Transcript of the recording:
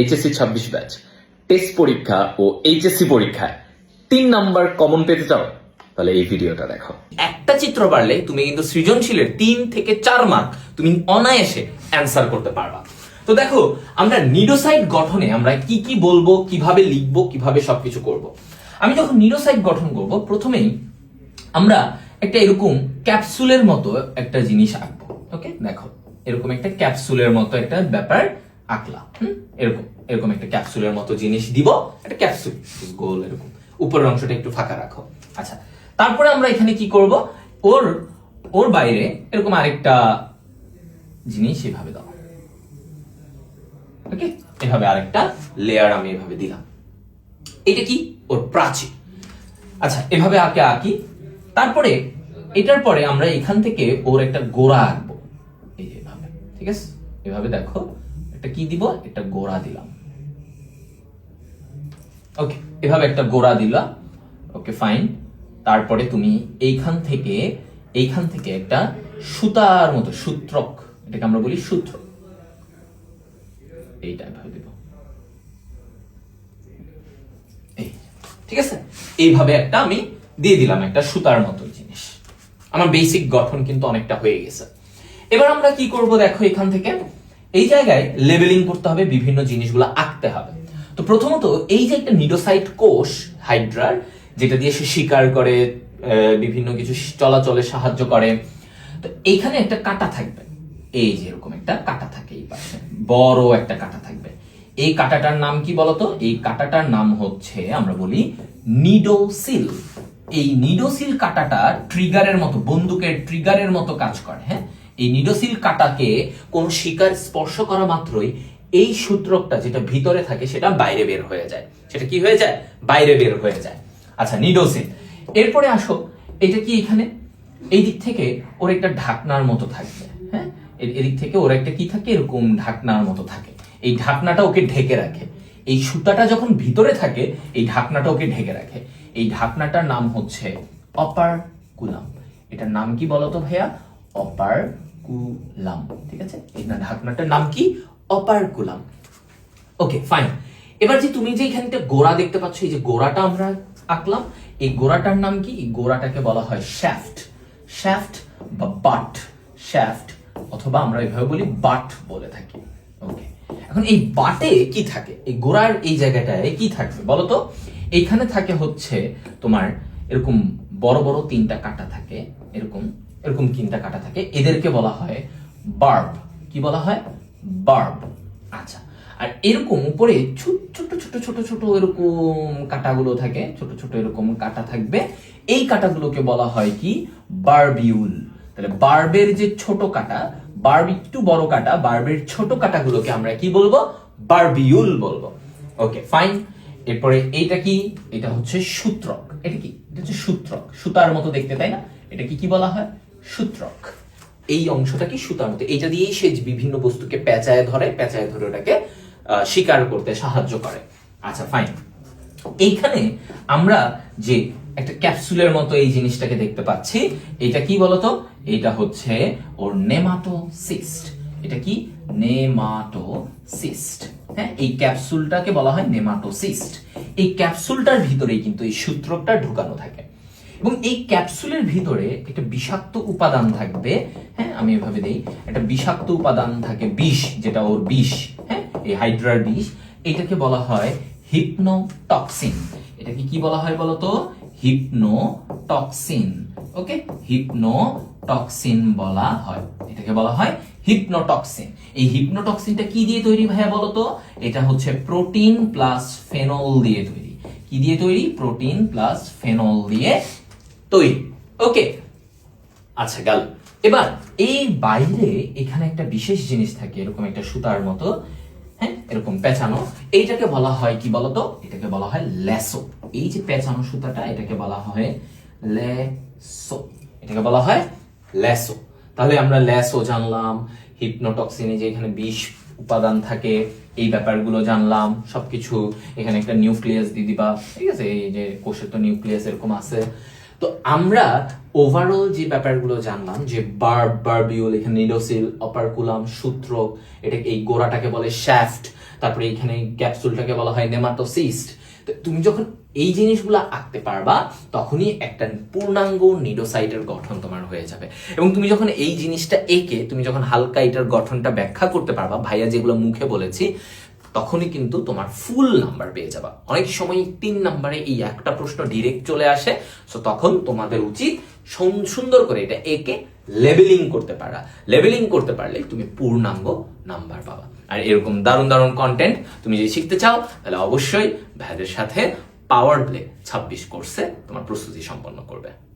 HSC ছাব্বিশ batch test পরীক্ষা ও HSC পরীক্ষায় তিন নাম্বার কমন পেতে চাও, তাহলে এই ভিডিওটা দেখো। একটা চিত্র পারলে তুমি কিন্তু সৃজনশীলের তিন থেকে চার মার্ক তুমি অনায়াসে অ্যান্সার করতে পারবা। তো দেখো, আমরা নিডোসাইট গঠনে আমরা কি কি বলব, কীভাবে লিখব, কীভাবে সবকিছু করব। আমি যখন নিডোসাইট গঠন করব, প্রথমেই আমরা একটা এরকম ক্যাপসুলের মতো একটা জিনিস আঁকবো ওকে দেখো, এরকম একটা ক্যাপসুলের মতো একটা ব্যাপার আঁকলা। এরকম এরকম একটা ক্যাপসুলের মতো জিনিস দিব, একটা ক্যাপসুল, গোল এরকম। উপরের অংশটা একটু ফাঁকা রাখো। আচ্ছা তারপরে আমরা এখানে কি করব? ওর ওর বাইরে এরকম আরেকটা জিনিস এভাবে দাও। ওকে? এভাবে আরেকটা লেয়ার আমি এভাবে দিলাম। এটা কি? ওর প্রাচীর। আচ্ছা এভাবে আঁকে, আঁকি। তারপরে, এটার পরে আমরা এখান থেকে ওর একটা গোড়া আঁকবো। এই যে এভাবে, ঠিক আছে? এভাবে দেখো। একটা কি দিব? একটা গোড়া দিলাম। ওকে এভাবে একটা গোড়া দিলাম ওকে ফাইন তারপরে তুমি এইখান থেকে এইখান থেকে একটা সুতার মতো, সূত্রক, এটাকে আমরা বলি সূত্র। এইটা এভাবে ঠিক আছে? এইভাবে একটা আমি দিয়ে দিলাম একটা সুতার মতো জিনিস। আমার বেসিক গঠন কিন্তু অনেকটা হয়ে গেছে। এবার আমরা কি করব দেখো এখান থেকে? এই জায়গায় লেবেলিং করতে হবে, বিভিন্ন জিনিসগুলো আঁকতে হবে। তো প্রথমত এই যে একটা নিডোসাইট কোষ, হাইড্রার, যেটা দিয়ে সে শিকার করে বিভিন্ন কিছু চলাচলে সাহায্য করে, তো এইখানে একটা কাটা থাকবে। এই যে এরকম একটা কাটা থাকে এই পাশে, বড় একটা কাটা থাকবে। এই কাটাটার নাম কি বলতো? এই কাটাটার নাম হচ্ছে, আমরা বলি নিডোসিল। এই নিডোসিল কাটাটা ট্রিগারের মতো, বন্দুকের ট্রিগারের মতো কাজ করে হ্যাঁ? এই নিডোসিল কাটাকে কোন শিকার স্পর্শ করা মাত্রই এই সূত্রকটা যেটা ভিতরে থাকে সেটা বাইরে বের হয়ে যায়। সেটা কি হয়ে যায়? বাইরে বের হয়ে যায়। আচ্ছা নিডোসিল। এরপরে আসো, এটা কি এখানে? এই দিক থেকে ওর একটা ঢাকনার মতো থাকবে হ্যাঁ? এদিক থেকে ওর একটা কি থাকে? এরকম ঢাকনার মতো থাকে। এই ঢাকনাটা ওকে ঢেকে রাখে। এই সুতাটা যখন ভিতরে থাকে, এই ঢাকনাটা ওকে ঢেকে রাখে। এই ঢাকনাটার নাম হচ্ছে অপার কুলাম এটার নাম কি বলতো ভাইয়া? অপার কুলাম ঠিক আছে? এই ঢাকনাটার নাম কি? অপার কুলাম ওকে ফাইন এবার যে তুমি যে এখানটা গোড়া দেখতে পাচ্ছ, এই যে গোড়াটা আমরা আঁকলাম, এই গোড়াটার নাম কি? এই গোড়াটাকে বলা হয় শ্যাফট। শ্যাফট বা বাট। শ্যাফট অথবা আমরা এভাবে বলি বাট বলে থাকি। ওকে এখন এই বাটে কি থাকে? এই গোড়ার এই জায়গাটায় কি থাকবে বলো তো? এইখানে থাকে হচ্ছে তোমার এরকম বড় বড় তিনটা কাটা থাকে, এরকম এরকম তিনটা কাটা থাকে। এদেরকে বলা হয় বার্ব। কি বলা হয়? বার্ব। আচ্ছা। আর এরকম উপরে ছোট ছোট ছোট ছোট ছোট এরকম কাটাগুলো থাকে। ছোট ছোট এরকম কাটা থাকবে। এই কাটাগুলোকে বলা হয় কি? বার্বিউল। তাহলে বার্বের যে ছোট কাটা, বার্ব একটু বড় কাটা, বার্বের ছোট কাটাগুলোকে আমরা কি বলব? বার্বিউল বলব। Okay, fine. এরপরে এইটা কি? এটা হচ্ছে সূত্রক। এটা কি? এটা হচ্ছে সূত্রক। সুতার মতো দেখতে, তাই না? এটা কি কি বলা হয়? সূত্রক। এই অংশটা কি সুতার মতো? এটা দিয়েই সে বিভিন্ন বস্তুকে পেঁচায় ধরে পেঁচায় ধরে ওটাকে শিকার করতে সাহায্য করে। আচ্ছা ফাইন এইখানে আমরা যে একটা ক্যাপসুলের মতো এই জিনিসটাকে দেখতে পাচ্ছি, এটা কি বলতো? এটা হচ্ছে ওর নেমাটোসিস্ট। এটা কি? নেমাটোসিস্ট। হ্যাঁ এই ক্যাপসুলটাকে বলা হয় নেমাটোসিস্ট। এই ক্যাপসুলটার ভিতরেই কিন্তু এই সূত্রকটা ঢুকানো থাকে। এবং এই ক্যাপসুলের ভিতরে একটা বিষাক্ত উপাদান থাকবে হ্যাঁ আমি এভাবে দেই, একটা বিষাক্ত উপাদান থাকে বিষ, যেটা ওর বিষ হ্যাঁ এই হাইড্রার বিষ, এটাকে বলা হয় হিপনোটক্সিন। এটাকে কি বলা হয় বলতো? হিপনোটক্সিন, ওকে? হিপনোটক্সিন বলা হয়। এটাকে বলা হয় হিপনোটক্সিন। এই হিপনোটক্সিনটা কি দিয়ে তৈরি ভাইয়া বলতো? এটা হচ্ছে প্রোটিন প্লাস ফেনল দিয়ে তৈরি। কি দিয়ে তৈরি? প্রোটিন প্লাস ফেনল দিয়ে তৈরি। ওকে আচ্ছা গেল। এবার এই বাইরে এখানে একটা বিশেষ জিনিস থাকে, এরকম একটা সুতার মতো হ্যাঁ এরকম পেঁচানো। এইটাকে বলা হয় কি বলতো? এটাকে বলা হয় ল্যাসো এই যে পেঁচানো সুতাটা, এটাকে বলা হয় ল্যাসো এটাকে বলা হয় ল্যাসো তাহলে আমরা ল্যাসো জানলাম, হিপনোটক্সিনে যে এখানে বিষ উপাদান থাকে, এই ব্যাপারগুলো জানলাম, সবকিছু। এখানে একটা নিউক্লিয়াস দিয়ে দিবা ঠিক আছে, এই যে কোষের তো নিউক্লিয়াস এরকম আছে। তো আমরা ওভারঅল যে ব্যাপারগুলো জানলাম, যে বার্ব বার্বিউল এখানে নিডোসিল অপারকুলাম সূত্র এটা এই গোড়াটাকে বলে শ্যাফট তারপরে এখানে ক্যাপসুলটাকে বলা হয় নেমাটোসিস্ট। তুমি যখন এই জিনিসগুলো আঁকতে পারবা, তখনই একটা পূর্ণাঙ্গ নিডোসাইটের গঠন তোমার হয়ে যাবে। এবং তুমি যখন এই জিনিসটা এঁকে, তুমি যখন হালকা এটার গঠনটা ব্যাখ্যা করতে পারবা, ভাইয়া যেগুলো মুখে বলেছি তখনই কিন্তু তোমার ফুল নাম্বার পেয়ে যাবা। অনেক সময় তিন নাম্বারে এই একটা প্রশ্ন ডিরেক্ট চলে আসে সো তখন তোমাদের উচিত সুন- সুন্দর করে এটা একে লেবেলিং করতে পারা। লেবেলিং করতে পারলে তুমি পূর্ণাঙ্গ নাম্বার পাবা। আর এরকম দারুণ দারুণ কন্টেন্ট তুমি যদি শিখতে চাও, তাহলে অবশ্যই ভাইদের সাথে পাওয়ার প্লে ছাব্বিশ কোর্সে তোমার প্রস্তুতি সম্পন্ন করবে।